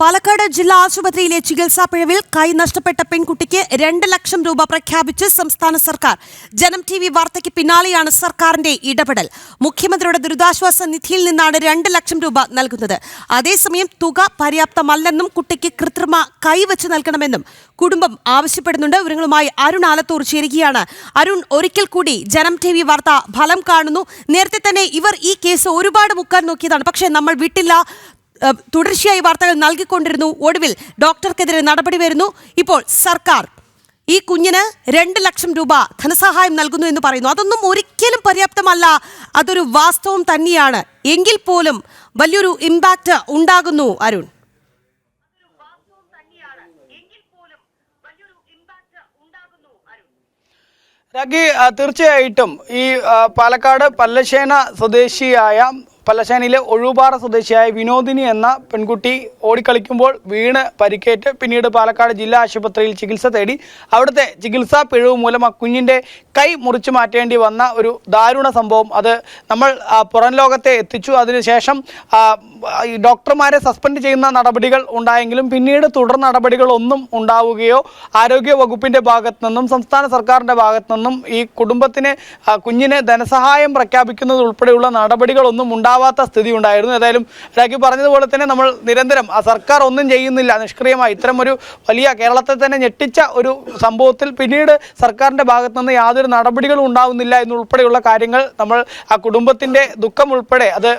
പാലക്കാട് ജില്ലാ ആശുപത്രിയിലെ ചികിത്സാ പിഴവിൽ കൈ നഷ്ടപ്പെട്ട പെൺകുട്ടിക്ക് രണ്ട് ലക്ഷം രൂപ പ്രഖ്യാപിച്ച് സംസ്ഥാന സർക്കാർ. ജനം ടി വി വാർത്തയ്ക്ക് പിന്നാലെയാണ് സർക്കാരിന്റെ ഇടപെടൽ. മുഖ്യമന്ത്രിയുടെ ദുരിതാശ്വാസ നിധിയിൽ നിന്നാണ് രണ്ട് ലക്ഷം രൂപ നൽകുന്നത്. അതേസമയം തുക പര്യാപ്തമല്ലെന്നും കുട്ടിക്ക് കൃത്രിമ കൈവച്ച് നൽകണമെന്നും കുടുംബം ആവശ്യപ്പെടുന്നുണ്ട്. വിവരങ്ങളുമായി അരുൺ ആലത്തൂർ ചേരുകയാണ്. അരുൺ ഒരിക്കൽ കൂടി ജനം ടി വി വാർത്ത ഫലം കാണുന്നു. നേരത്തെ തന്നെ ഇവർ ഈ കേസ് ഒരുപാട് മുക്കാൻ നോക്കിയതാണ്. പക്ഷേ നമ്മൾ വിട്ടില്ല. തുടർച്ചയായി വാർത്തകൾ നൽകിക്കൊണ്ടിരുന്നു. ഒടുവിൽ ഡോക്ടർക്കെതിരെ നടപടി വരുന്നു. ഇപ്പോൾ സർക്കാർ ഈ കുഞ്ഞിന് രണ്ട് ലക്ഷം രൂപ ധനസഹായം നൽകുന്നു എന്ന് പറയുന്നു. അതൊന്നും ഒരിക്കലും പര്യാപ്തമല്ല. അതൊരു വാസ്തവം തന്നെയാണ്. എങ്കിൽ പോലും വലിയൊരു ഇമ്പാക്റ്റ് ഉണ്ടാകുന്നു അരുൺ. രാഖി തീർച്ചയായിട്ടും ഈ പാലക്കാട് പല്ലശ്ശേന സ്വദേശിയായ പല്ലശ്ശേനയിലെ ഒഴുപാറ സ്വദേശിയായ വിനോദിനി എന്ന പെൺകുട്ടി ഓടിക്കളിക്കുമ്പോൾ വീണ് പരിക്കേറ്റ് പിന്നീട് പാലക്കാട് ജില്ലാ ആശുപത്രിയിൽ ചികിത്സ തേടി അവിടുത്തെ ചികിത്സാ പിഴവ് മൂലം ആ കുഞ്ഞിന്റെ കൈ മുറിച്ചു മാറ്റേണ്ടി വന്ന ഒരു ദാരുണ സംഭവം. അത് നമ്മൾ പുറം ലോകത്തെ എത്തിച്ചു. അതിനുശേഷം ഡോക്ടർമാരെ സസ്പെൻഡ് ചെയ്യുന്ന നടപടികൾ ഉണ്ടായെങ്കിലും പിന്നീട് തുടർ നടപടികളൊന്നും ഉണ്ടാവുകയോ ആരോഗ്യ വകുപ്പിന്റെ ഭാഗത്തു നിന്നും സംസ്ഥാന സർക്കാരിന്റെ ഭാഗത്തു നിന്നും ഈ കുടുംബത്തിന് കുഞ്ഞിനെ ധനസഹായം പ്രഖ്യാപിക്കുന്നത് ഉൾപ്പെടെയുള്ള നടപടികളൊന്നും ഉണ്ടാവാത്ത സ്ഥിതി ഉണ്ടായിരുന്നു. ഏതായാലും രാഖി പറഞ്ഞതുപോലെ തന്നെ നമ്മൾ നിരന്തരം ആ സർക്കാർ ഒന്നും ചെയ്യുന്നില്ല. നിഷ്ക്രിയമായി ഇത്തരം ഒരു വലിയ കേരളത്തെ തന്നെ ഞെട്ടിച്ച ഒരു സംഭവത്തിൽ പിന്നീട് സർക്കാരിന്റെ ഭാഗത്തു നിന്ന് യാതൊരു നടപടികളും ഉണ്ടാവുന്നില്ല എന്നുൾപ്പെടെയുള്ള കാര്യങ്ങൾ നമ്മൾ ആ കുടുംബത്തിന്റെ ദുഃഖം ഉൾപ്പെടെ അത്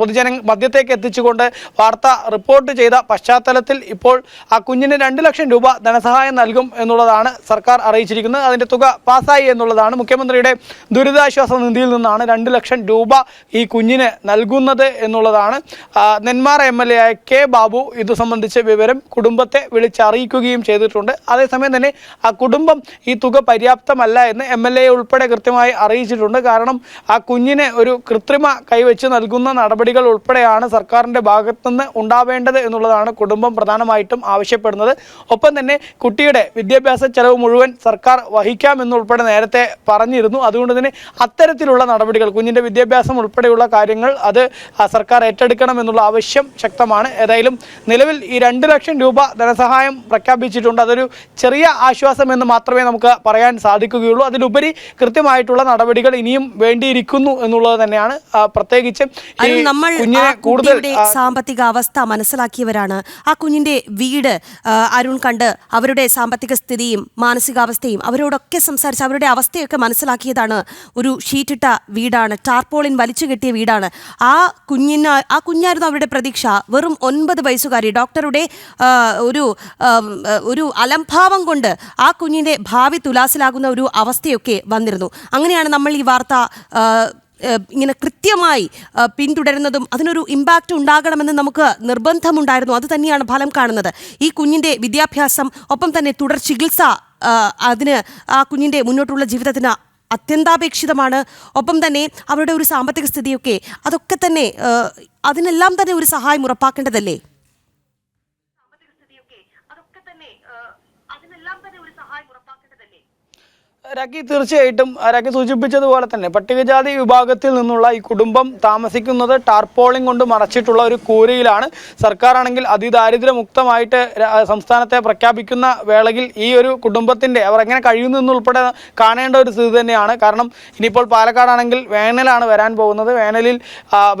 പൊതുജന മധ്യത്തേക്ക് എത്തിച്ചുകൊണ്ട് വാർത്ത റിപ്പോർട്ട് ചെയ്ത പശ്ചാത്തലത്തിൽ ഇപ്പോൾ ആ കുഞ്ഞിന് രണ്ട് ലക്ഷം രൂപ ധനസഹായം നൽകും എന്നുള്ളതാണ് സർക്കാർ അറിയിച്ചിരിക്കുന്നത്. അതിന്റെ തുക പാസ്സായി എന്നുള്ളതാണ് മുഖ്യമന്ത്രിയുടെ ദുരിതാശ്വാസ നിധിയിൽ നിന്നാണ് രണ്ട് ലക്ഷം രൂപ ഈ കുഞ്ഞിന് നൽകുന്നത് എന്നുള്ളതാണ്. നെന്മാറ എം എൽ എ ആയ കെ ബാബു ഇത് സംബന്ധിച്ച വിവരം കുടുംബത്തെ വിളിച്ചറിയിക്കുകയും ചെയ്തിട്ടുണ്ട്. അതേസമയം തന്നെ ആ കുടുംബം ഈ തുക പര്യാപ്തമല്ല എന്ന് എം എൽ എ ഉൾപ്പെടെ കൃത്യമായി അറിയിച്ചിട്ടുണ്ട്. കാരണം ആ കുഞ്ഞിനെ ഒരു കൃത്രിമ കൈവച്ച് നൽകുന്ന നടപടികൾ ഉൾപ്പെടെയാണ് സർക്കാരിന്റെ ഭാഗത്തുനിന്ന് ഉണ്ടാവേണ്ടത് എന്നുള്ളതാണ് കുടുംബം പ്രധാനമായിട്ടും ആവശ്യപ്പെടുന്നത്. ഒപ്പം തന്നെ കുട്ടിയുടെ വിദ്യാഭ്യാസ ചെലവ് മുഴുവൻ സർക്കാർ വഹിക്കാമെന്നുൾപ്പെടെ നേരത്തെ പറഞ്ഞിരുന്നു. അതുകൊണ്ട് തന്നെ അത്തരത്തിലുള്ള നടപടികൾ കുഞ്ഞിന്റെ വിദ്യാഭ്യാസം ഉൾപ്പെടെയുള്ള കാര്യങ്ങൾ അത് സർക്കാർ ഏറ്റെടുക്കണം എന്നുള്ള ആവശ്യം ശക്തമാണ്. ഏതായാലും നിലവിൽ ഈ രണ്ട് ലക്ഷം രൂപ ധനസഹായം പ്രഖ്യാപിച്ചിട്ടുണ്ട്. അതൊരു ചെറിയ ആശ്വാസം എന്ന് മാത്രമേ നമുക്ക് പറയാൻ സാധിക്കുകയുള്ളൂ. അതിലുപരി കൃത്യമായിട്ടുള്ള നടപടികൾ ഇനിയും വേണ്ടിയിരിക്കുന്നു എന്നുള്ളത് തന്നെയാണ് പ്രത്യേകിച്ച് നമ്മൾ കൂടുതൽ സാമ്പത്തിക അവസ്ഥ മനസ്സിലാക്കിയവരാണ്. ആ കുഞ്ഞിന്റെ വീട് അരുൺ കണ്ട് അവരുടെ സാമ്പത്തിക സ്ഥിതിയും മാനസികാവസ്ഥയും അവരോടൊക്കെ സംസാരിച്ച് അവരുടെ അവസ്ഥയൊക്കെ മനസ്സിലാക്കിയതാണ്. ഒരു ഷീറ്റിട്ട വീടാണ് ടാർപോളിൻ വലിച്ചു കെട്ടിയ വീടാണ്. ആ കുഞ്ഞിന് ആ കുഞ്ഞായിരുന്നു അവരുടെ പ്രതീക്ഷ. വെറും ഒൻപത് വയസ്സുകാരി. ഡോക്ടറുടെ ഒരു ഒരു അലംഭാവം കൊണ്ട് ആ കുഞ്ഞിന്റെ ഭാവി തുലാസിലാകുന്ന ഒരു അവസ്ഥയൊക്കെ വന്നിരുന്നു. അങ്ങനെയാണ് നമ്മൾ ഈ വാർത്ത ഇങ്ങനെ കൃത്യമായി പിന്തുടരുന്നതും അതിനൊരു ഇമ്പാക്റ്റ് ഉണ്ടാകണമെന്ന് നമുക്ക് നിർബന്ധമുണ്ടായിരുന്നു. അത് തന്നെയാണ് ഫലം കാണുന്നത്. ഈ കുഞ്ഞിന്റെ വിദ്യാഭ്യാസം ഒപ്പം തന്നെ തുടർ ചികിത്സ അതിന് ആ കുഞ്ഞിന്റെ മുന്നോട്ടുള്ള ജീവിതത്തിന് അത്യന്താപേക്ഷിതമാണ്. ഒപ്പം തന്നെ അവരുടെ ഒരു സാമ്പത്തിക സ്ഥിതിയൊക്കെ അതൊക്കെ തന്നെ അതിനെല്ലാം തന്നെ ഒരു സഹായം ഉറപ്പാക്കേണ്ടതല്ലേ? രാഖി തീർച്ചയായിട്ടും രാഖി സൂചിപ്പിച്ചതുപോലെ തന്നെ പട്ടികജാതി വിഭാഗത്തിൽ നിന്നുള്ള ഈ കുടുംബം താമസിക്കുന്നത് ടാർപോളിംഗ് കൊണ്ട് മറച്ചിട്ടുള്ള ഒരു കൂരയിലാണ്. സർക്കാർ ആണെങ്കിൽ അതിദാരിദ്ര്യമുക്തമായിട്ട് സംസ്ഥാനത്തെ പ്രഖ്യാപിക്കുന്ന വേളയിൽ ഈ ഒരു കുടുംബത്തിന്റെ അവർ എങ്ങനെ കഴിയുന്നു എന്നുൾപ്പെടെ കാണേണ്ട ഒരു സ്ഥിതി തന്നെയാണ്. കാരണം ഇനിയിപ്പോൾ പാലക്കാടാണെങ്കിൽ വേനലാണ് വരാൻ പോകുന്നത്. വേനലിൽ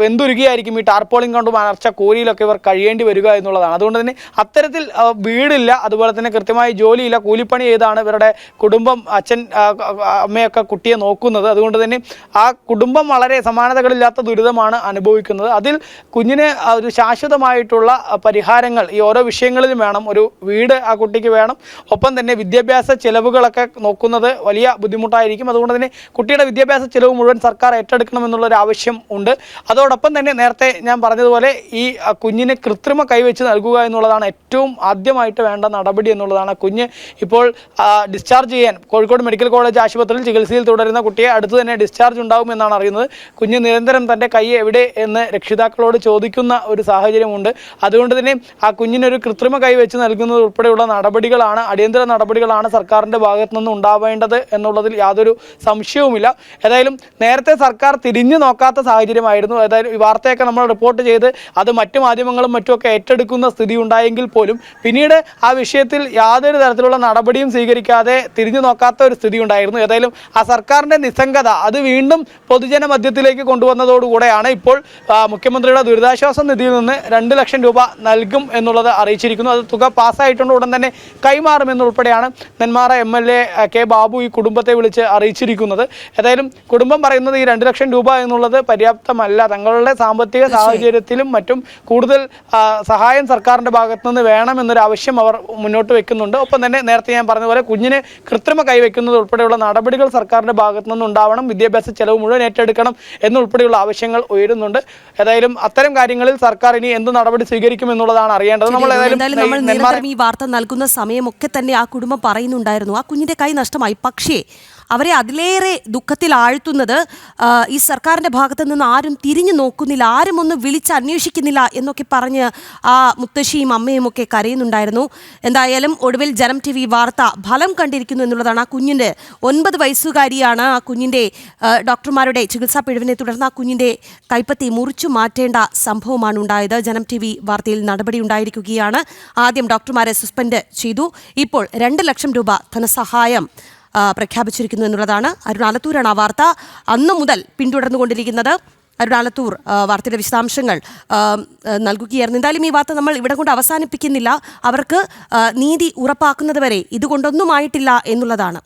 വെന്തുരുകിയായിരിക്കും ഈ ടാർപോളിംഗ് കൊണ്ട് മറച്ച കൂരിയിലൊക്കെ ഇവർ കഴിയേണ്ടി വരിക എന്നുള്ളതാണ്. അതുകൊണ്ട് തന്നെ അത്തരത്തിൽ വീടില്ല. അതുപോലെ തന്നെ കൃത്യമായി ജോലിയില്ല. കൂലിപ്പണി ചെയ്താണ് ഇവരുടെ കുടുംബം അച്ഛൻ അമ്മയൊക്കെ കുട്ടിയെ നോക്കുന്നത്. അതുകൊണ്ട് തന്നെ ആ കുടുംബം വളരെ സമാനതകളില്ലാത്ത ദുരിതമാണ് അനുഭവിക്കുന്നത്. അതിൽ കുഞ്ഞിന് ഒരു ശാശ്വതമായിട്ടുള്ള പരിഹാരങ്ങൾ ഈ ഓരോ വിഷയങ്ങളിലും വേണം. ഒരു വീട് ആ കുട്ടിക്ക് വേണം. ഒപ്പം തന്നെ വിദ്യാഭ്യാസ ചെലവുകളൊക്കെ നോക്കുന്നത് വലിയ ബുദ്ധിമുട്ടായിരിക്കും. അതുകൊണ്ട് തന്നെ കുട്ടിയുടെ വിദ്യാഭ്യാസ ചെലവ് മുഴുവൻ സർക്കാർ ഏറ്റെടുക്കണം എന്നുള്ളൊരു ആവശ്യം ഉണ്ട്. അതോടൊപ്പം തന്നെ നേരത്തെ ഞാൻ പറഞ്ഞതുപോലെ ഈ കുഞ്ഞിന് കൃത്രിമ കൈവച്ച് നൽകുക എന്നുള്ളതാണ് ഏറ്റവും ആദ്യമായിട്ട് വേണ്ട നടപടി എന്നുള്ളതാണ് കുഞ്ഞ് ഇപ്പോൾ ഡിസ്ചാർജ് ചെയ്യാൻ കോഴിക്കോട് മെഡിക്കൽ കോളേജ് ആശുപത്രിയിൽ ചികിത്സയിൽ തുടരുന്ന കുട്ടിയെ അടുത്ത് തന്നെ ഡിസ്ചാർജ് ഉണ്ടാകുമെന്നാണ് അറിയുന്നത്. കുഞ്ഞ് നിരന്തരം തന്റെ കൈ എവിടെ എന്ന് രക്ഷിതാക്കളോട് ചോദിക്കുന്ന ഒരു സാഹചര്യമുണ്ട്. അതുകൊണ്ട് തന്നെ ആ കുഞ്ഞിനൊരു കൃത്രിമ കൈ വെച്ച് നൽകുന്നത് ഉൾപ്പെടെയുള്ള നടപടികളാണ് അടിയന്തര നടപടികളാണ് സർക്കാരിന്റെ ഭാഗത്തു നിന്ന് ഉണ്ടാവേണ്ടത് എന്നുള്ളതിൽ യാതൊരു സംശയവുമില്ല. ഏതായാലും നേരത്തെ സർക്കാർ തിരിഞ്ഞു നോക്കാത്ത സാഹചര്യമായിരുന്നു. ഏതായാലും ഈ വാർത്തയൊക്കെ നമ്മൾ റിപ്പോർട്ട് ചെയ്ത് അത് മറ്റു മാധ്യമങ്ങളും മറ്റുമൊക്കെ ഏറ്റെടുക്കുന്ന സ്ഥിതി ഉണ്ടായെങ്കിൽ പോലും പിന്നീട് ആ വിഷയത്തിൽ യാതൊരു തരത്തിലുള്ള നടപടിയും സ്വീകരിക്കാതെ തിരിഞ്ഞു നോക്കാത്ത ഒരു സ്ഥിതി ഉണ്ടായിരുന്നു. ഏതായാലും ആ സർക്കാരിന്റെ നിസ്സംഗത അത് വീണ്ടും പൊതുജന മധ്യത്തിലേക്ക് കൊണ്ടുവന്നതോടുകൂടെയാണ് ഇപ്പോൾ മുഖ്യമന്ത്രിയുടെ ദുരിതാശ്വാസ നിധിയിൽ നിന്ന് രണ്ട് ലക്ഷം രൂപ നൽകും എന്നുള്ളത് അറിയിച്ചിരിക്കുന്നു. അത് തുക പാസ്സായിട്ടുണ്ട് ഉടൻ തന്നെ കൈമാറുമെന്നുൾപ്പെടെയാണ് Nenmara M L A K Babu ഈ കുടുംബത്തെ വിളിച്ച് അറിയിച്ചിരിക്കുന്നത്. ഏതായാലും കുടുംബം പറയുന്നത് ഈ രണ്ട് ലക്ഷം രൂപ എന്നുള്ളത് പര്യാപ്തമല്ല. തങ്ങളുടെ സാമ്പത്തിക സാഹചര്യത്തിലും മറ്റും കൂടുതൽ സഹായം സർക്കാരിന്റെ ഭാഗത്തു നിന്ന് വേണമെന്നൊരു ആവശ്യം അവർ മുന്നോട്ട് വെക്കുന്നുണ്ട്. ഒപ്പം തന്നെ നേരത്തെ ഞാൻ പറഞ്ഞതുപോലെ പോലെ കുഞ്ഞിന് കൃത്രിമ കൈവയ്ക്കുന്നത് ഉൾപ്പെടെയുള്ള നടപടികൾ സർക്കാരിന്റെ ഭാഗത്തു നിന്ന് ഉണ്ടാവണം വിദ്യാഭ്യാസ ചെലവ് മുഴുവൻ ഏറ്റെടുക്കണം എന്നുൾപ്പെടെയുള്ള ആവശ്യങ്ങൾ ഉയരുന്നുണ്ട്. ഏതായാലും അത്തരം കാര്യങ്ങളിൽ സർക്കാർ ഇനി എന്ത് നടപടി സ്വീകരിക്കും എന്നുള്ളതാണ് അറിയേണ്ടത്. നമ്മൾ ഏതായാലും ഈ വാർത്ത നൽകുന്ന സമയമൊക്കെ തന്നെ ആ കുടുംബം പറയുന്നുണ്ടായിരുന്നു. ആ കുഞ്ഞിന്റെ കൈ നഷ്ടമായി. പക്ഷേ അവരെ അതിലേറെ ദുഃഖത്തിൽ ആഴ്ത്തുന്നത് ഈ സർക്കാരിന്റെ ഭാഗത്തു നിന്ന് ആരും തിരിഞ്ഞു നോക്കുന്നില്ല ആരും ഒന്ന് വിളിച്ച് അന്വേഷിക്കുന്നില്ല എന്നൊക്കെ പറഞ്ഞ് ആ മുത്തശ്ശിയും അമ്മയും ഒക്കെ കരയുന്നുണ്ടായിരുന്നു. എന്തായാലും ഒടുവിൽ ജനം ടി വി വാർത്ത ഫലം കണ്ടിരിക്കുന്നു എന്നുള്ളതാണ് ആ കുഞ്ഞിന്റെ ഒൻപത് വയസ്സുകാരിയാണ് ആ കുഞ്ഞിന്റെ ഡോക്ടർമാരുടെ ചികിത്സാ പിഴവിനെ തുടർന്ന് ആ കുഞ്ഞിന്റെ കൈപ്പത്തി മുറിച്ചു മാറ്റേണ്ട സംഭവമാണ് ഉണ്ടായത്. ജനം ടി വി വാർത്തയിൽ നടപടി ഉണ്ടായിരിക്കുകയാണ്. ആദ്യം ഡോക്ടർമാരെ സസ്പെൻഡ് ചെയ്തു. ഇപ്പോൾ രണ്ട് ലക്ഷം രൂപ ധനസഹായം പ്രഖ്യാപിച്ചിരിക്കുന്നു എന്നുള്ളതാണ് അരുണാലത്തൂരാണ് ആ വാർത്ത. അന്ന് മുതൽ പിന്തുടർന്നുകൊണ്ടിരിക്കുന്നത് അരുണാലത്തൂർ വാർത്തയുടെ വിശദാംശങ്ങൾ നൽകുകയായിരുന്നു. എന്തായാലും ഈ വാർത്ത നമ്മൾ ഇവിടെ കൊണ്ട് അവസാനിപ്പിക്കുന്നില്ല. അവർക്ക് നീതി ഉറപ്പാക്കുന്നത് വരെ ഇതുകൊണ്ടൊന്നും ആയിട്ടില്ല എന്നുള്ളതാണ്.